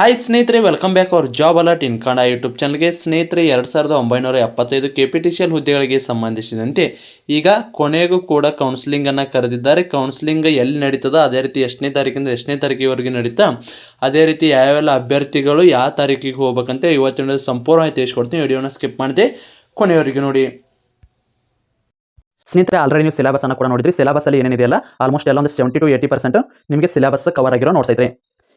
Hi ಸ್ನೇಹಿತರೆ welcome back our job alert in Kannada YouTube ಚಾನಲ್ಗೆ ಸ್ನೇಹಿತರೆ, ಎರಡು ಸಾವಿರದ ಒಂಬೈನೂರ ಎಪ್ಪತ್ತೈದು K P T C L ಹುದ್ದೆಗಳಿಗೆ ಸಂಬಂಧಿಸಿದಂತೆ ಈಗ ಕೊನೆಗೂ ಕೂಡ ಕೌನ್ಸಿಲಿಂಗನ್ನು ಕರೆದಿದ್ದಾರೆ. ಕೌನ್ಸಿಲಿಂಗ್ ಎಲ್ಲಿ ನಡೀತದ ಅದೇ ರೀತಿ ಎಷ್ಟನೇ ತಾರೀಕಿಂದ ಎಷ್ಟನೇ ತಾರೀಕಿವರೆಗೆ ನಡೀತಾ, ಅದೇ ರೀತಿ ಯಾವೆಲ್ಲ ಅಭ್ಯರ್ಥಿಗಳು ಯಾವ ತಾರೀಕಿಗೆ ಹೋಗ್ಬೇಕಂತ ಇವತ್ತಿನ ಸಂಪೂರ್ಣವಾಗಿ ತಿಳಿಸ್ಕೊಡ್ತೀನಿ. ವಿಡಿಯೋನ ಸ್ಕಿಪ್ ಮಾಡಿದೆ ಕೊನೆಯವರೆಗೆ ನೋಡಿ. ಸ್ನೇಹಿತರೆ ಆಲ್ರೆಡಿ ನೀವು ಸಿಲೆಬಸ್ ಅನ್ನು ಕೂಡ ನೋಡಿದ್ರಿ. ಸಿಲೆಬಸ್ ಅಲ್ಲಿ ಏನೇನಿದೆಯಲ್ಲ ಆಲ್ಮೋಸ್ಟ್ ಎಲ್ಲ ಒಂದು ಸೆವೆಂಟಿ ಟು ಏಯ್ಟಿ ಪರ್ಸೆಂಟ್ ನಿಮಗೆ ಸಿಲೆಬಸ್ ಕವರ್ ಆಗಿರೋ ನೋಟ್ಸ್ ಐತ್ರಿ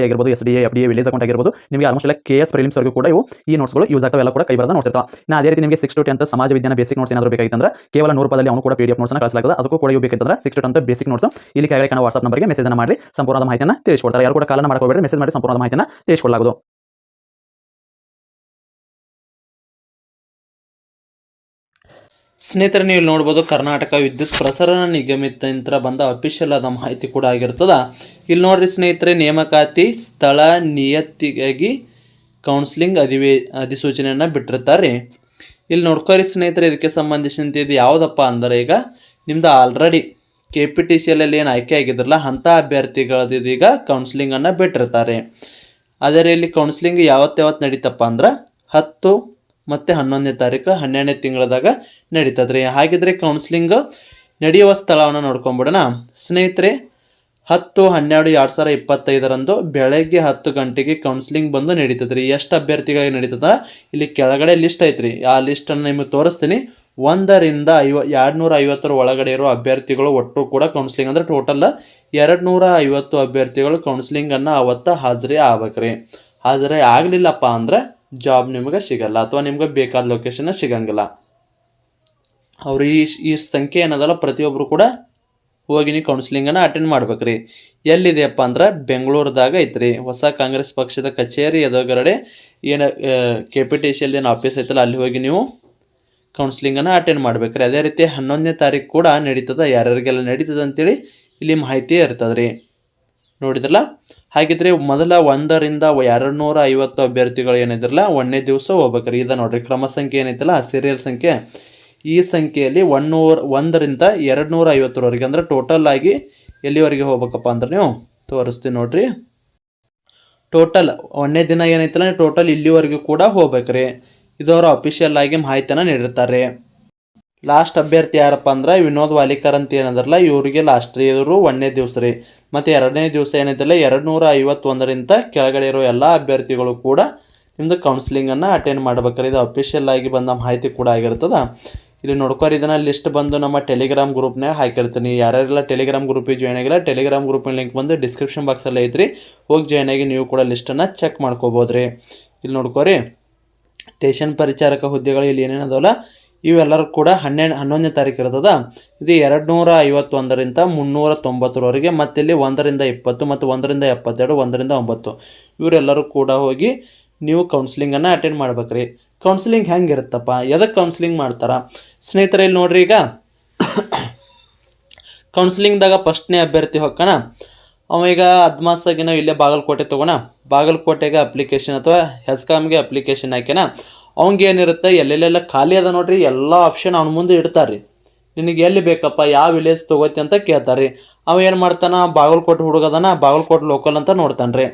ಐ ಆಗಿರ್ಬೋದು, S D F D village account ಆಗಿರ್ಬೋದು, ನಿಮಗೆ ಆಲ್ಮೋಸ್ಟ್ ಎಲ್ಲ ಕೆ ಎಸ್ ಪ್ರಿಲಿಮ್ಸ್ ವರೆಗೂ ಕೂಡ ಇವು ಈ ನೋಟ್ಸ್ಗಳು ಯೂಸ್ ಆಗ್ತಾವೆ, ಎಲ್ಲ ಕೂಡ ಕೈ ಬರದ ನೋಟ್ಸ್ ನಾ ಅದೇ ರೀತಿ ನಿಮಗೆ ಸಿಕ್ಸ್ ಟು ಟೆಂತ್ ಸಮಾಜ ವಿಜ್ಞಾನ ಬೇಸಿಕ್ ನೋಟ್ಸ್ ಏನಾದರೂ ಬೇಕಾಗಿತ್ತಂದ್ರೆ ಕೇವಲ ನೂರು ರೂಪಾಯಲ್ಲಿ ಅವನು ಕೂಡ ಪಿ ಡಿ ಎಫ್ ನೋಟ್ಸ್ನ ಅದಕ್ಕೂ ಕೂಡ ಇವು ಬೇಕಂತಂದ್ರೆ six to tenth basic notes ಇಲ್ಲಿ ಕೆಳಗಡೆ ವಾಟ್ಸ್ಆಪ್ ನಂಬರ್ಗೆ ಮೆಸೇಜ್ ಮಾಡಿ ಸಂಪೂರ್ಣ ಮಾಹಿತಿಯನ್ನು ತಿಳಿಸ್ಕೊಡ್ತಾರೆ. ಯಾರು ಕೂಡ ಕಾಲನ ಮಾಡ್ಕೋಬೇಡಿ ಮೆಸೇಜ್ ಮಾಡಿ ಸಂಪೂರ್ಣ ಮಾಹಿತಿಯನ್ನು ತಿಳಿಸ್ಕೊಡಲಾಗುವುದು ಸ್ನೇಹಿತರೆ, ನೀವು ನೋಡ್ಬೋದು ಕರ್ನಾಟಕ ವಿದ್ಯುತ್ ಪ್ರಸರಣ ನಿಗಮಿತ ಬಂದ ಅಫಿಷಿಯಲ್ ಆದ ಮಾಹಿತಿ ಕೂಡ ಆಗಿರ್ತದ. ಇಲ್ಲಿ ನೋಡ್ರಿ ಸ್ನೇಹಿತರೆ, ನೇಮಕಾತಿ ಸ್ಥಳ ನಿಯತ್ತಿಗಾಗಿ ಕೌನ್ಸಿಲಿಂಗ್ ಅಧಿವೇ ಅಧಿಸೂಚನೆಯನ್ನು ಬಿಟ್ಟಿರ್ತಾರೆ. ಇಲ್ಲಿ ನೋಡ್ಕೋರಿ ಸ್ನೇಹಿತರೆ, ಇದಕ್ಕೆ ಸಂಬಂಧಿಸಿದಂತೆ ಇದು ಯಾವುದಪ್ಪ ಅಂದರೆ ಈಗ ನಿಮ್ದು already K P T C L ಏನು ಆಯ್ಕೆ ಆಗಿದ್ರಲ್ಲ, ಅಂಥ ಅಭ್ಯರ್ಥಿಗಳದ್ದು ಇದೀಗ ಕೌನ್ಸಿಲಿಂಗನ್ನು ಬಿಟ್ಟಿರ್ತಾರೆ. ಅದೇ ಇಲ್ಲಿ ಕೌನ್ಸಿಲಿಂಗ್ ಯಾವತ್ತು ಯಾವತ್ತು ನಡೀತಪ್ಪ ಅಂದ್ರೆ ಹತ್ತು ಮತ್ತು ಹನ್ನೊಂದನೇ ತಾರೀಕು, ಹನ್ನೆರಡನೇ ತಿಂಗಳದಾಗ ನಡೀತದ್ರಿ. ಹಾಗಿದ್ರೆ ಕೌನ್ಸಿಲಿಂಗ್ ನಡೆಯುವ ಸ್ಥಳವನ್ನು ನೋಡ್ಕೊಂಬಿಡೋಣ. ಸ್ನೇಹಿತರೆ, ಹತ್ತು, ಹನ್ನೆರಡು, ಎರಡು ಸಾವಿರ ಇಪ್ಪತ್ತೈದರಂದು ಬೆಳಗ್ಗೆ ಹತ್ತು ಗಂಟೆಗೆ ಕೌನ್ಸಿಲಿಂಗ್ ಬಂದು ನಡೀತದ್ರಿ. ಎಷ್ಟು ಅಭ್ಯರ್ಥಿಗಳಿಗೆ ನಡೀತದ? ಇಲ್ಲಿ ಕೆಳಗಡೆ ಲಿಸ್ಟ್ ಐತ್ರಿ. ಆ ಲಿಸ್ಟನ್ನು ನಿಮಗೆ ತೋರಿಸ್ತೀನಿ. ಒಂದರಿಂದ ಐವ ಎರಡು ನೂರ ಐವತ್ತರ ಒಳಗಡೆ ಇರೋ ಅಭ್ಯರ್ಥಿಗಳು ಒಟ್ಟು ಕೂಡ ಕೌನ್ಸಿಲಿಂಗ್ ಅಂದರೆ ಟೋಟಲ್ ಎರಡು ನೂರ ಐವತ್ತು ಅಭ್ಯರ್ಥಿಗಳು ಕೌನ್ಸಿಲಿಂಗನ್ನು ಅವತ್ತು ಹಾಜರಿ ಆಗ್ಬೇಕ್ರಿ. ಹಾಜರಿ ಆಗಲಿಲ್ಲಪ್ಪ ಅಂದ್ರೆ ಜಾಬ್ ನಿಮಗೆ ಸಿಗಲ್ಲ ಅಥವಾ ನಿಮ್ಗೆ ಬೇಕಾದ ಲೊಕೇಶನ್ ಸಿಗಂಗಿಲ್ಲ. ಅವ್ರು ಈ ಈ ಸಂಖ್ಯೆ ಏನದಲ್ಲ ಪ್ರತಿಯೊಬ್ಬರು ಕೂಡ ಹೋಗಿ ನೀವು ಕೌನ್ಸಿಲಿಂಗನ್ನು ಅಟೆಂಡ್ ಮಾಡ್ಬೇಕ್ರಿ. ಎಲ್ಲಿದೆಯಪ್ಪ ಅಂದ್ರೆ ಬೆಂಗಳೂರದಾಗ ಐತ್ರಿ. ಹೊಸ ಕಾಂಗ್ರೆಸ್ ಪಕ್ಷದ ಕಚೇರಿ ಎದುರುಗಡೆ ಏನು ಕೆ ಪಿ ಟಿ ಸಿಯಲ್ಲಿ ಏನು ಆಫೀಸ್ ಐತಲ್ಲ, ಅಲ್ಲಿ ಹೋಗಿ ನೀವು ಕೌನ್ಸಿಲಿಂಗನ್ನು ಅಟೆಂಡ್ ಮಾಡ್ಬೇಕ್ರಿ. ಅದೇ ರೀತಿ ಹನ್ನೊಂದನೇ ತಾರೀಕು ಕೂಡ ನಡೀತದ. ಯಾರ್ಯಾರಿಗೆಲ್ಲ ನಡೀತದೆ ಅಂತೇಳಿ ಇಲ್ಲಿ ಮಾಹಿತಿ ಇರ್ತದೆ ನೋಡಿದ್ರಲ್ಲ? ಹಾಗಿದ್ರೆ ಮೊದಲ ಒಂದರಿಂದ ಎರಡು ನೂರ ಐವತ್ತು ಅಭ್ಯರ್ಥಿಗಳು ಏನಿದ್ರಲ್ಲ, ಒಂದನೇ ದಿವಸ ಹೋಗ್ಬೇಕ್ರಿ. ಇದು ನೋಡ್ರಿ, ಕ್ರಮ ಸಂಖ್ಯೆ ಏನೈತಲ್ಲ ಸೀರಿಯಲ್ ಸಂಖ್ಯೆ, ಈ ಸಂಖ್ಯೆಯಲ್ಲಿ ಒನ್ನೂರ ಒಂದರಿಂದ ಎರಡು ನೂರ ಐವತ್ತರವರೆಗೆ, ಅಂದ್ರೆ ಟೋಟಲ್ ಆಗಿ ಎಲ್ಲಿವರೆಗೆ ಹೋಗ್ಬೇಕಪ್ಪ ಅಂದ್ರೆ ನೀವು ತೋರಿಸ್ತೀನಿ ನೋಡ್ರಿ. ಟೋಟಲ್ ಒಂದನೇ ದಿನ ಏನೈತಲ್ಲ ಟೋಟಲ್ ಇಲ್ಲಿವರೆಗೂ ಕೂಡ ಹೋಗ್ಬೇಕ್ರಿ. ಇದು ಅವರ ಅಫಿಷಿಯಲ್ ಆಗಿ ಮಾಹಿತಿಯನ್ನು ನೀಡಿರ್ತಾರೆ. ಲಾಸ್ಟ್ ಅಭ್ಯರ್ಥಿ ಯಾರಪ್ಪ ಅಂದ್ರೆ ವಿನೋದ್ ವಾಲಿಕರ್ ಅಂತ ಏನಂದ್ರಲ್ಲ, ಇವರಿಗೆ ಲಾಸ್ಟ್ ರೀ ಒಂದನೇ ದಿವಸ ರೀ. ಮತ್ತು ಎರಡನೇ ದಿವಸ ಏನೈತಲ್ಲ ಎರಡು ನೂರ ಐವತ್ತೊಂದರಿಂದ ಕೆಳಗಡೆ ಇರೋ ಎಲ್ಲ ಅಭ್ಯರ್ಥಿಗಳು ಕೂಡ ನಿಮ್ಮದು ಕೌನ್ಸಿಲಿಂಗನ್ನು ಅಟೆಂಡ್ ಮಾಡ್ಬೇಕಾರೆ. ಇದು ಅಫಿಷಿಯಲ್ ಆಗಿ ಬಂದ ಮಾಹಿತಿ ಕೂಡ ಆಗಿರ್ತದ. ಇಲ್ಲಿ ನೋಡ್ಕೋರಿ ಇದನ್ನು ಲಿಸ್ಟ್ ಬಂದು ನಮ್ಮ ಟೆಲಿಗ್ರಾಮ್ ಗ್ರೂಪ್ನಾಗ ಹಾಕಿರ್ತೀನಿ. ಯಾರ್ಯಾರೆಲ್ಲ ಟೆಲಿಗ್ರಾಮ್ ಗ್ರೂಪಿಗೆ ಜಾಯ್ನ್ ಆಗಿಲ್ಲ ಟೆಲಿಗ್ರಾಮ್ ಗ್ರೂಪಿನ ಲಿಂಕ್ ಬಂದು ಡಿಸ್ಕ್ರಿಪ್ಷನ್ ಬಾಕ್ಸಲ್ಲಿ ಐತ್ರಿ. ಹೋಗಿ ಜಾಯ್ನ್ ಆಗಿ ನೀವು ಕೂಡ ಲಿಸ್ಟನ್ನು ಚೆಕ್ ಮಾಡ್ಕೋಬೋದು ರೀ ಇಲ್ಲಿ ನೋಡ್ಕೋರಿ ಸ್ಟೇಷನ್ ಪರಿಚಾರಕ ಹುದ್ದೆಗಳು ಇಲ್ಲಿ ಏನೇನದವಲ್ಲ ಇವೆಲ್ಲರೂ ಕೂಡ ಹನ್ನೆರಡು, ಹನ್ನೊಂದನೇ ತಾರೀಕು ಇರ್ತದ. ಇದು ಎರಡು ನೂರ ಐವತ್ತೊಂದರಿಂದ ಮುನ್ನೂರ ತೊಂಬತ್ತರವರೆಗೆ ಮತ್ತು ಇಲ್ಲಿ ಒಂದರಿಂದ ಇಪ್ಪತ್ತು ಮತ್ತು ಒಂದರಿಂದ ಎಪ್ಪತ್ತೆರಡು, ಒಂದರಿಂದ ಒಂಬತ್ತು. ಇವರೆಲ್ಲರೂ ಕೂಡ ಹೋಗಿ ನೀವು ಕೌನ್ಸಿಲಿಂಗನ್ನು ಅಟೆಂಡ್ ಮಾಡ್ಬೇಕ್ರಿ. ಕೌನ್ಸಿಲಿಂಗ್ ಹೆಂಗಿರುತ್ತಪ್ಪ ಎದಕ್ಕೆ ಕೌನ್ಸಿಲಿಂಗ್ ಮಾಡ್ತಾರೆ? ಸ್ನೇಹಿತರೆ, ಇಲ್ಲಿ ನೋಡ್ರಿ ಈಗ. ಕೌನ್ಸಿಲಿಂಗ್ದಾಗ ಫಸ್ಟ್ನೇ ಅಭ್ಯರ್ಥಿ ಹೋಗೋಣ ಅವ ಈಗ ಅದ್ಮಾಸಾಗಿ ನಾವು ಇಲ್ಲೇ ಬಾಗಲಕೋಟೆ ತೊಗೋಣ. ಬಾಗಲಕೋಟೆಗೆ ಅಪ್ಲಿಕೇಶನ್ ಅಥವಾ ಹೆಸ್ಕಾಮ್ಗೆ ಅಪ್ಲಿಕೇಶನ್ ಹಾಕ್ಯಾನ. ಏನಿರುತ್ತೆ, ಎಲ್ಲೆಲ್ಲೆಲ್ಲ ಖಾಲಿ ಅದ ನೋಡ್ರಿ, ಎಲ್ಲ ಆಪ್ಷನ್ ಅವ್ನ ಮುಂದೆ ಇಡ್ತಾರೆ ನಿನಗೆ ಎಲ್ಲಿ ಬೇಕಪ್ಪ, ಯಾವ ವಿಲೇಜ್ ತೊಗೋತಿ ಅಂತ ಕೇಳ್ತಾರೆ ಅವ ಏನು ಮಾಡ್ತಾನ, ಬಾಗಲಕೋಟೆ ಹುಡುಗದನ ಬಾಗಲಕೋಟೆ ಲೋಕಲ್ ಅಂತ ನೋಡ್ತಾನೆ ರೀ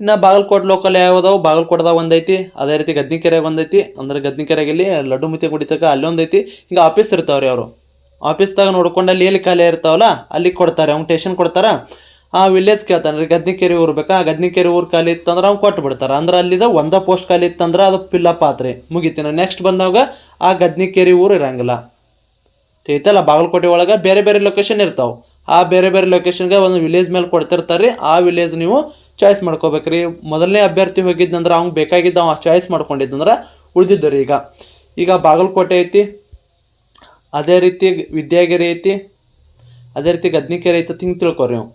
ಇನ್ನು ಬಾಗಲಕೋಟೆ ಲೋಕಲ್ ಯಾವುದಾವು ಬಾಗಲಕೋಟದಾಗ ಒಂದೈತಿ, ಅದೇ ರೀತಿ ಗದ್ನಿಕೆರೆಗೆ ಒಂದೈತಿ, ಅಂದ್ರೆ ಗದ್ನಿಕೆರೆಗೆ ಇಲ್ಲಿ ಲಡ್ಡು ಮುತ್ತಿ ಕುಡಿತಕ್ಕ ಅಲ್ಲೊಂದೈತಿ ಹಿಂಗೆ ಆಫೀಸ್ ಇರ್ತಾವ್ರಿ ಅವರು. ಆಫೀಸ್ದಾಗ ನೋಡ್ಕೊಂಡು ಅಲ್ಲಿ ಎಲ್ಲಿ ಖಾಲಿ ಇರ್ತಾವಲ್ಲ, ಅಲ್ಲಿ ಕೊಡ್ತಾರೆ, ಅವ್ನು ಟೇಷನ್ ಕೊಡ್ತಾರ. ಆ ವಿಲೇಜ್ ಕೇಳ್ತಾನೆ ರೀ ಗದ್ನಿಕೆರೆ ಊರು ಬೇಕಾ? ಆ ಗದ್ನಿಕೆರೆ ಊರು ಖಾಲಿ ಇತ್ತಂದ್ರೆ ಅವ್ನು ಕೊಟ್ಟು ಬಿಡ್ತಾರೆ. ಅಂದ್ರೆ ಅಲ್ಲಿದ ಒಂದ ಪೋಸ್ಟ್ ಖಾಲಿ ಇತ್ತಂದ್ರೆ ಅದು ಪಿಲ್ಲಪ್ ಆತ್ರಿ ಮುಗಿತೀನಿ ನೆಕ್ಸ್ಟ್ ಬಂದಾಗ ಆ ಗದ್ನಿಕೆರೆ ಊರು ಇರಂಗಿಲ್ಲ. ಐತಲ್ಲ, ಬಾಗಲಕೋಟೆ ಒಳಗೆ ಬೇರೆ ಬೇರೆ ಲೊಕೇಶನ್ ಇರ್ತಾವೆ. ಆ ಬೇರೆ ಬೇರೆ ಲೊಕೇಶನ್ಗೆ ಒಂದು ವಿಲೇಜ್ ಮೇಲೆ ಕೊಡ್ತಿರ್ತಾರೆ ರೀ ಆ ವಿಲೇಜ್ ನೀವು ಚಾಯ್ಸ್ ಮಾಡ್ಕೋಬೇಕ್ರಿ. ಮೊದಲನೇ ಅಭ್ಯರ್ಥಿ ಹೋಗಿದ್ದಂದ್ರೆ ಅವ್ನಿಗೆ ಬೇಕಾಗಿದ್ದ ಅವ ಚಾಯ್ಸ್ ಮಾಡ್ಕೊಂಡಿದ್ದಂದ್ರೆ ಉಳಿದಿದ್ದು ರೀ ಈಗ. ಈಗ ಬಾಗಲಕೋಟೆ ಐತಿ. ಅದೇ ರೀತಿ ವಿದ್ಯಾಗಿರಿ ಐತಿ. ಅದೇ ರೀತಿ ಗದ್ನಿಕೆರೆ ಐತಿ ತಿಳ್ಕೊ ತಿಳ್ಕೊರಿ ನೀವು.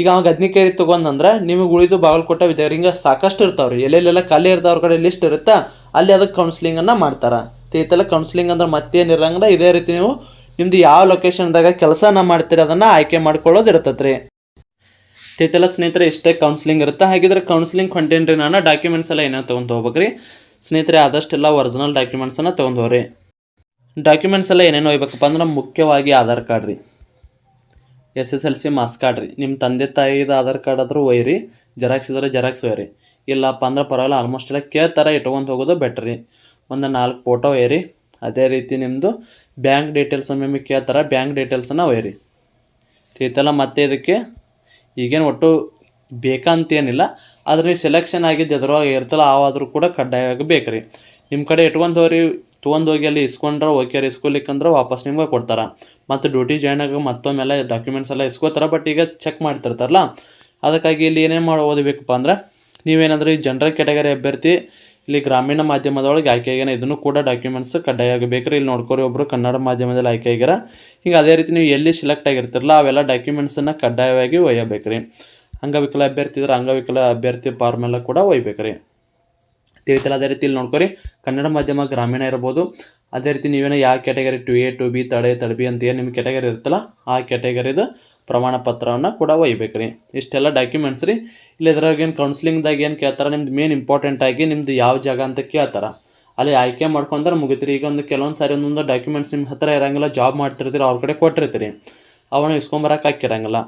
ಈಗ ಅವಾಗ ಗದ್ನಿಕೇರಿ ತೊಗೊಂಡಂದ್ರೆ ನಿಮಗೆ ಉಳಿದು ಬಾಗಲಕೋಟೆ ವಿದ್ಯಾರ್ಥಿ ಸಾಕಷ್ಟು ಇರ್ತಾವ್ರಿ. ಎಲ್ಲೆಲ್ಲೆಲ್ಲ ಖಾಲಿ ಇರ್ತಾವ್ರ ಕಡೆ ಲಿಸ್ಟ್ ಇರುತ್ತಾ, ಅಲ್ಲಿ ಅದಕ್ಕೆ ಕೌನ್ಸಿಲಿಂಗನ್ನು ಮಾಡ್ತಾರೆ. ತಿಳ್ತಲ್ಲ ಕೌನ್ಸಿಲಿಂಗ್ ಅಂದ್ರೆ ಮತ್ತೇನು ಇರಂಗಿಲ್ಲ, ಇದೇ ರೀತಿ ನೀವು ನಿಮ್ದು ಯಾವ ಲೊಕೇಶನ್ದಾಗ ಕೆಲಸನ ಮಾಡ್ತೀರಿ ಅದನ್ನು ಆಯ್ಕೆ ಮಾಡ್ಕೊಳ್ಳೋದು ಇರ್ತೈತೆ ರೀ ಸ್ನೇಹಿತರೆ, ಇಷ್ಟೇ ಕೌನ್ಸಿಲಿಂಗ್ ಇರುತ್ತೆ? ಹಾಗಿದ್ರೆ ಕೌನ್ಸಿಲಿಂಗ್ ಕಂಟೆಂಟ್ ನಾನು ಡಾಕ್ಯುಮೆಂಟ್ಸ್ ಎಲ್ಲ ಏನೇನು ತೊಗೊಂಡು ಹೋಗ್ಬೇಕ್ರಿ ಸ್ನೇಹಿತರೆ, ಆದಷ್ಟೆಲ್ಲ ಒರಿಜಿನಲ್ ಡಾಕ್ಯುಮೆಂಟ್ಸನ್ನು ತೊಗೊಂಡು ಹೋಗ್ರಿ. ಡಾಕ್ಯುಮೆಂಟ್ಸ್ ಎಲ್ಲ ಏನೇನು ಒಯ್ಬೇಕಪ್ಪ ಅಂದ್ರೆ ಮುಖ್ಯವಾಗಿ ಆಧಾರ್ ಕಾರ್ಡ್ ರೀ. S S L C marks card ರೀ. ನಿಮ್ಮ ತಂದೆ ತಾಯಿದ ಆಧಾರ್ ಕಾರ್ಡ್ ಆದರೂ ಒಯ್ಯಿರಿ ಜೆರಾಕ್ಸ್ ಇದ್ರೆ ಜೆರಾಕ್ಸ್ ಒಯ್ಯಿರಿ ಇಲ್ಲಪ್ಪ ಅಂದ್ರೆ ಪರವಾಗಿಲ್ಲ ಆಲ್ಮೋಸ್ಟ್ ಎಲ್ಲ ಕೇಳ್ತಾರೆ ಇಟ್ಕೊಂತ ಹೋಗೋದು ಬೆಟ್ರಿ ಒಂದು ನಾಲ್ಕು ಫೋಟೋ ಒಯ್ಯಿರಿ ಅದೇ ರೀತಿ ನಿಮ್ಮದು ಬ್ಯಾಂಕ್ ಡೀಟೇಲ್ಸ್ ನಿಮಗೆ ಕೇಳ್ತಾರೆ ಬ್ಯಾಂಕ್ ಡೀಟೇಲ್ಸನ್ನು ಒಯ್ಯಿರಿ ತಿಳ್ತಲ್ಲ ಮತ್ತೆ ಇದಕ್ಕೆ ಈಗೇನು ಒಟ್ಟು ಬೇಕಂತೇನಿಲ್ಲ, ಆದರೆ ಸೆಲೆಕ್ಷನ್ ಆಗಿದ್ದು ಎದ್ರೊಳಗೆ ಇರ್ತಲ್ಲ, ಆವಾದರೂ ಕೂಡ ಕಡ್ಡಾಯವಾಗಿ ಬೇಕು ರೀ ನಿಮ್ಮ ಕಡೆ ಇಟ್ಕೊಂಡು ತೊಗೊಂಡು ಹೋಗಿ ಅಲ್ಲಿ ಇಸ್ಕೊಂಡ್ರೆ ಓಕೆ ಇಸ್ಕೊಲಿಕ್ಕಂದ್ರೆ ವಾಪಸ್ ನಿಮ್ಗೆ ಕೊಡ್ತಾರೆ. ಮತ್ತು ಡ್ಯೂಟಿ ಜಾಯ್ನ್ ಆಗಿ ಮತ್ತೊಮ್ಮೆಲ್ಲ ಡಾಕ್ಯುಮೆಂಟ್ಸ್ ಎಲ್ಲ ಇಸ್ಕೋತಾರೆ ಬಟ್ ಈಗ ಚೆಕ್ ಮಾಡ್ತಿರ್ತಾರಲ್ಲ. ಅದಕ್ಕಾಗಿ ಇಲ್ಲಿ ಏನೇನು ಮಾಡಿ, ಓದಬೇಕಪ್ಪ ಅಂದರೆ, ನೀವೇನಾದರೂ ಈ ಜನರಲ್ ಕ್ಯಾಟಗರಿ ಅಭ್ಯರ್ಥಿ, ಇಲ್ಲಿ ಗ್ರಾಮೀಣ ಮಾಧ್ಯಮದೊಳಗೆ ಆಯ್ಕೆ ಆಗ್ಯಾನ ಇದನ್ನು ಕೂಡ ಡಾಕ್ಯುಮೆಂಟ್ಸ್ ಕಡ್ಡಾಯ ಆಗಬೇಕ್ರಿ ಇಲ್ಲಿ ನೋಡ್ಕೊರಿ ಒಬ್ಬರು ಕನ್ನಡ ಮಾಧ್ಯಮದಲ್ಲಿ ಆಯ್ಕೆ ಆಗ್ಯಾರ ಹಿಂಗೆ ಅದೇ ರೀತಿ ನೀವು ಎಲ್ಲಿ ಸೆಲೆಕ್ಟ್ ಆಗಿರ್ತಿರಲ್ಲ, ಅವೆಲ್ಲ ಡಾಕ್ಯುಮೆಂಟ್ಸನ್ನು ಕಡ್ಡಾಯವಾಗಿ ಒಯ್ಯಬೇಕ್ರಿ. ಅಂಗವಿಕಲ ಅಭ್ಯರ್ಥಿ ಇದ್ರೆ ಅಂಗವಿಕಲ ಅಭ್ಯರ್ಥಿ ಫಾರ್ಮ್ ಎಲ್ಲ ಕೂಡ ಒಯ್ಬೇಕ್ರಿ. ತಿಳಿತಲ್ಲ ಅದೇ ರೀತಿ ಇಲ್ಲಿ ನೋಡ್ಕೊರಿ. ಕನ್ನಡ ಮಾಧ್ಯಮ ಗ್ರಾಮೀಣ ಇರ್ಬೋದು. ಅದೇ ರೀತಿ ನೀವೇನೋ ಯಾವ category two A two B, ತಡೆ ತಡೆ ಬಿ ಅಂತ ಏನು ನಿಮ್ಮ ಕ್ಯಾಟಗರಿ ಇರುತ್ತಲ್ಲ, ಆ ಕ್ಯಾಟಗರಿದು ಪ್ರಮಾಣ ಪತ್ರವನ್ನು ಕೂಡ ಒಯ್ಬೇಕು ರೀ ಇಷ್ಟೆಲ್ಲ ಡಾಕ್ಯುಮೆಂಟ್ಸ್ ರೀ. ಇಲ್ಲಿ ಇದ್ರಾಗ ಏನು ಕೌನ್ಸಿಲಿಂಗ್ದಾಗ ಏನು ಕೇಳ್ತಾರೆ, ನಿಮ್ದು ಮೇನ್ ಇಂಪಾರ್ಟೆಂಟ್ ಆಗಿ ನಿಮ್ದು ಯಾವ ಜಾಗ ಅಂತ ಕೇಳ್ತಾರೆ. ಅಲ್ಲಿ ಆಯ್ಕೆ ಮಾಡ್ಕೊಂಡ್ರೆ ಮುಗಿತ್ರಿ. ಈಗ ಒಂದು ಕೆಲವೊಂದು ಸಾರಿ ಒಂದೊಂದು ಡಾಕ್ಯುಮೆಂಟ್ಸ್ ನಿಮ್ಮ ಹತ್ರ ಇರಂಗಿಲ್ಲ ಜಾಬ್ ಮಾಡ್ತಿರ್ತೀರಿ, ಅವ್ರ ಕಡೆ ಕೊಟ್ಟಿರ್ತೀರಿ. ಅವನ್ನ ಇಸ್ಕೊಂಬರಕ್ಕೆ ಹಾಕಿರಂಗಿಲ್ಲ.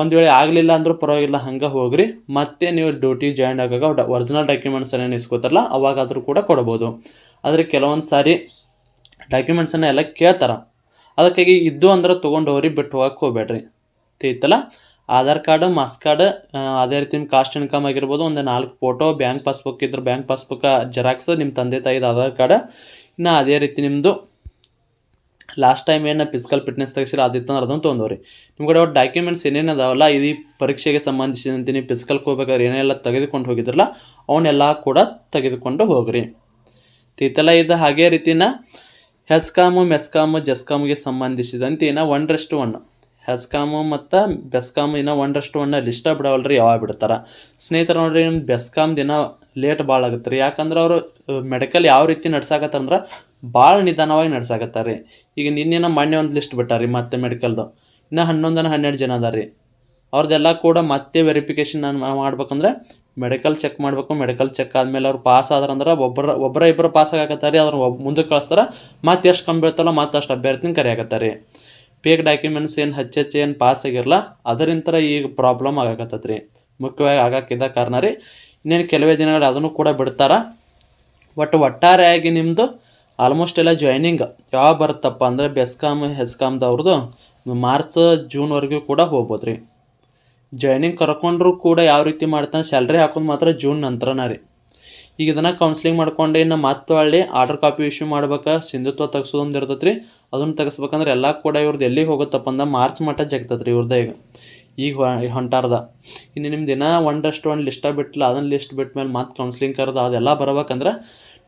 ಒಂದು ವೇಳೆ ಆಗಲಿಲ್ಲ ಅಂದರೂ ಪರವಾಗಿಲ್ಲ, ಹಂಗೆ ಹೋಗ್ರಿ. ಮತ್ತೆ ನೀವು ಡ್ಯೂಟಿ ಜಾಯ್ನ್ ಆಗಾಗ ಒರಿಜಿನಲ್ ಡಾಕ್ಯುಮೆಂಟ್ಸ್ ಏನೇನು ಇಸ್ಕೋತಾರಲ್ಲ ಅವಾಗಾದರೂ ಕೂಡ ಕೊಡ್ಬೋದು. ಆದರೆ ಕೆಲವೊಂದು ಸಾರಿ ಡಾಕ್ಯುಮೆಂಟ್ಸನ್ನು ಎಲ್ಲ ಕೇಳ್ತಾರೆ. ಅದಕ್ಕಾಗಿ ಇದ್ದು ಅಂದ್ರೆ ತೊಗೊಂಡು ಹೋಗ್ರಿ, ಬಿಟ್ಟು ಹೋಗಕ್ಕೆ ಹೋಗ್ಬೇಡ್ರಿ. ತಿಳಿತಲ್ಲ ಆಧಾರ್ ಕಾರ್ಡು, ಮಾಸ್ ಕಾರ್ಡ್ ಅದೇ ರೀತಿ ನಿಮ್ಮ ಕಾಸ್ಟ್ ಇನ್ಕಮ್ ಆಗಿರ್ಬೋದು, ಒಂದು ನಾಲ್ಕು ಫೋಟೋ ಬ್ಯಾಂಕ್ ಪಾಸ್ಬುಕ್ ಇದ್ರೆ ಬ್ಯಾಂಕ್ ಪಾಸ್ಬುಕ್ ಜೆರಾಕ್ಸ್ ನಿಮ್ಮ ತಂದೆ ತಾಯಿದ ಆಧಾರ್ ಕಾರ್ಡ್, ಇನ್ನು ಅದೇ ರೀತಿ ನಿಮ್ಮದು ಲಾಸ್ಟ್ ಟೈಮ್ ಏನು ಫಿಸಿಕಲ್ ಫಿಟ್ನೆಸ್ ತೆಗಿಸಿರ ಅದಿತ್ತಂದ್ರೆ ಅದನ್ನು ತೊಗೊಂಡವ್ರಿ. ನಿಮ್ಮ ಕಡೆ ಅವ್ರು ಡಾಕ್ಯುಮೆಂಟ್ಸ್ ಏನೇನು ಅದಾವಲ್ಲ ಇದು ಪರೀಕ್ಷೆಗೆ ಸಂಬಂಧಿಸಿದಂತೆ ನೀವು ಫಿಸಿಕಲ್ಗೆ ಹೋಗ್ಬೇಕಾದ್ರೆ ಏನೆಲ್ಲ ತೆಗೆದುಕೊಂಡು ಹೋಗಿದ್ರಲ್ಲ, ಅವನ್ನೆಲ್ಲ ಕೂಡ ತೆಗೆದುಕೊಂಡು ಹೋಗ್ರಿ. ತೀತಲ ಇದು ಹಾಗೇ ರೀತಿನ ಹೆಸ್ಕಾಮು ಮೆಸ್ಕಾಮು ಜಸ್ಕಾಮ್ಗೆ ಸಂಬಂಧಿಸಿದಂತೆ ಇನ್ನು ರೆಸ್ಟ್ ಒನ್ ಹೆಸ್ಕಾಮು ಮತ್ತು ಬೆಸ್ಕಾಮು ಇನ್ನು ರೆಸ್ಟ್ ಒನ್ನ ಲಿಸ್ಟ ಬಿಡವಲ್ರಿ, ಯಾವಾಗ ಬಿಡ್ತಾರೆ. ಸ್ನೇಹಿತರು ನೋಡ್ರಿ, ನಿಮ್ಮ ಬೆಸ್ಕಾಮ್ ದಿನ ಲೇಟ್ ಭಾಳ ಆಗುತ್ತೆ ರೀ. ಯಾಕಂದ್ರೆ ಅವರು ಮೆಡಿಕಲ್ ಯಾವ ರೀತಿ ನಡ್ಸಾಕತ್ತಂದ್ರೆ ಭಾಳ ನಿಧಾನವಾಗಿ ನಡ್ಸಾಕತ್ತಾರೆ ಈಗ ನಿನ್ನೆನ ಮೊನ್ನೆ ಒಂದು ಲಿಸ್ಟ್ ಬಿಟ್ಟಾರೆ ಮತ್ತೆ ಮೆಡಿಕಲ್ದು ಇನ್ನು ಹನ್ನೊಂದನ ಹನ್ನೆರಡು ಜನ ಅದ ರೀ ಅವ್ರದ್ದೆಲ್ಲ ಕೂಡ ಮತ್ತೆ ವೆರಿಫಿಕೇಷನ್ ಮಾಡ್ಬೇಕಂದ್ರೆ ಮೆಡಿಕಲ್ ಚೆಕ್ ಮಾಡಬೇಕು ಮೆಡಿಕಲ್ ಚೆಕ್ ಆದಮೇಲೆ ಅವ್ರು ಪಾಸ್ ಆದ್ರಂದ್ರೆ ಒಬ್ಬರ ಒಬ್ಬರ ಇಬ್ಬರು ಪಾಸ್ ಆಗಕತ್ತಾರೆ ಅದ್ರ ಮುಂದೆ ಮುಂದಕ್ಕೆ ಕಳಿಸ್ತಾರೆ, ಮತ್ತೆ ಎಷ್ಟು ಕಮ್ಮಿ ಬೀಳ್ತಲ್ಲ ಮತ್ತೆ ಅಷ್ಟು ಅಭ್ಯರ್ಥಿನ ಕರೆಯಾಕತ್ತಾರೆ ಪೇಕ್ ಡಾಕ್ಯುಮೆಂಟ್ಸ್ ಏನು ಹಚ್ಚಚ್ಚಿ ಏನು ಪಾಸ್ ಆಗಿರಲ್ಲ ಅದರಿಂದ ಈಗ ಪ್ರಾಬ್ಲಮ್ ಆಗಕತ್ತೈತೆ ರೀ ಮುಖ್ಯವಾಗಿ ಆಗಾಕಿದ್ದ ಕಾರಣ ರೀ, ಇನ್ನೇನು ಕೆಲವೇ ದಿನಗಳು ಅದನ್ನು ಕೂಡ ಬಿಡ್ತಾರೆ. ಒಟ್ಟು ಒಟ್ಟಾರೆಯಾಗಿ ನಿಮ್ಮದು ಆಲ್ಮೋಸ್ಟ್ ಎಲ್ಲ ಜಾಯ್ನಿಂಗ್ ಯಾವಾಗ ಬರುತ್ತಪ್ಪ ಅಂದರೆ ಬೆಸ್ಕಾಮ್ ಹೆಸ್ಕಾಮ್ದವ್ರದ್ದು ಮಾರ್ಚ್ ಜೂನ್ವರೆಗೂ ಕೂಡ ಹೋಗ್ಬೋದು ರೀ ಜಾಯ್ನಿಂಗ್ ಕರ್ಕೊಂಡ್ರೂ ಕೂಡ ಯಾವ ರೀತಿ ಮಾಡ್ತಾನೆ ಸ್ಯಾಲ್ರಿ ಹಾಕೊಂಡು ಮಾತ್ರ ಜೂನ್ ನಂತರನ ರೀ. ಈಗ ಇದನ್ನು ಕೌನ್ಸಿಲಿಂಗ್ ಮಾಡ್ಕೊಂಡು ಇನ್ನು ಮತ್ತೆ ಹೊಳ್ಳಿ ಆರ್ಡರ್ ಕಾಪಿ ಇಶ್ಯೂ ಮಾಡ್ಬೇಕು, ಸಿಂಧುತ್ವ ತೆಗ್ಸೋದೊಂದು ಇರ್ತೈತೆ ರೀ ಅದನ್ನು ತೆಗಿಸ್ಬೇಕಂದ್ರೆ ಎಲ್ಲ ಕೂಡ ಇವ್ರದ್ದು ಎಲ್ಲಿ ಹೋಗುತ್ತಪ್ಪ ಅಂದ್ರೆ ಮಾರ್ಚ್ ಮಟ್ಟ ಜಗ್ತದೆ ರೀ ಇವ್ರದ್ದು ಈಗ ಈಗ ಹೊಂಟಾರ್ದ. ಇನ್ನು ನಿಮ್ಮ ದಿನ ಒಂದಷ್ಟು ಒಂದು ಲಿಸ್ಟ ಬಿಟ್ಟಲ್ಲ ಅದನ್ನು ಲಿಸ್ಟ್ ಬಿಟ್ಟ ಮೇಲೆ ಮತ್ತೆ ಕೌನ್ಸ್ಲಿಂಗ್ ಕರೆದು ಅದೆಲ್ಲ ಬರ್ಬೇಕಂದ್ರೆ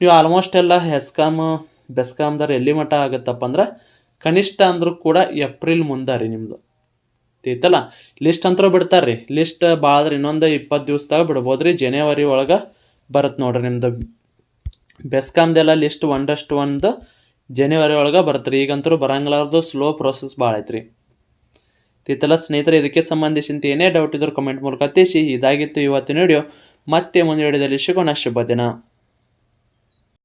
ನೀವು ಆಲ್ಮೋಸ್ಟ್ ಎಲ್ಲ ಹೆಸ್ಕಾಮ್ ಬೆಸ್ಕಾಮ್ದಾರ ಎಲ್ಲಿ ಮಟ್ಟ ಆಗುತ್ತಪ್ಪ ಅಂದ್ರೆ ಕನಿಷ್ಠ ಅಂದರೂ ಕೂಡ ಏಪ್ರಿಲ್ ಮುಂದೆ ರೀ ನಿಮ್ಮದು ತೀತಲ್ಲ ಲಿಸ್ಟ್ ಅಂತರೂ ಬಿಡ್ತಾರೆ ರೀ ಲಿಸ್ಟ್ ಭಾಳ ಇನ್ನೊಂದು ಇಪ್ಪತ್ತು ದಿವಸದಾಗ ಬಿಡ್ಬೋದು ರೀ. ಜನವರಿ ಒಳಗೆ ಬರುತ್ತೆ ನೋಡ್ರಿ ನಿಮ್ಮದು ಬೆಸ್ಕಾಮ್ದೆಲ್ಲ ಲಿಸ್ಟ್ ಒಂದಷ್ಟು ಒಂದು ಜನವರಿ ಒಳಗೆ ಬರುತ್ತೆ ರೀ. ಈಗಂತೂ ಬರಂಗಿಲ್ಲಾರ್ದು ಸ್ಲೋ ಪ್ರೊಸೆಸ್ ಭಾಳ ಐತ್ರಿ ತೀತಲ ಸ್ನೇಹಿತರೆ, ಇದಕ್ಕೆ ಸಂಬಂಧಿಸಿದಂತೆ ಏನೇ ಡೌಟ್ ಇದ್ರೂ ಕಮೆಂಟ್ ಮೂಲಕ ತಿಳಿಸಿ. ಇದಾಗಿತ್ತು ಇವತ್ತಿನ ವಿಡಿಯೋ ಮತ್ತೆ ಮುಂದೆ ವಿಡಿಯೋದಲ್ಲಿ ಸಿಗೋಣ. ಶುಭ ದಿನ.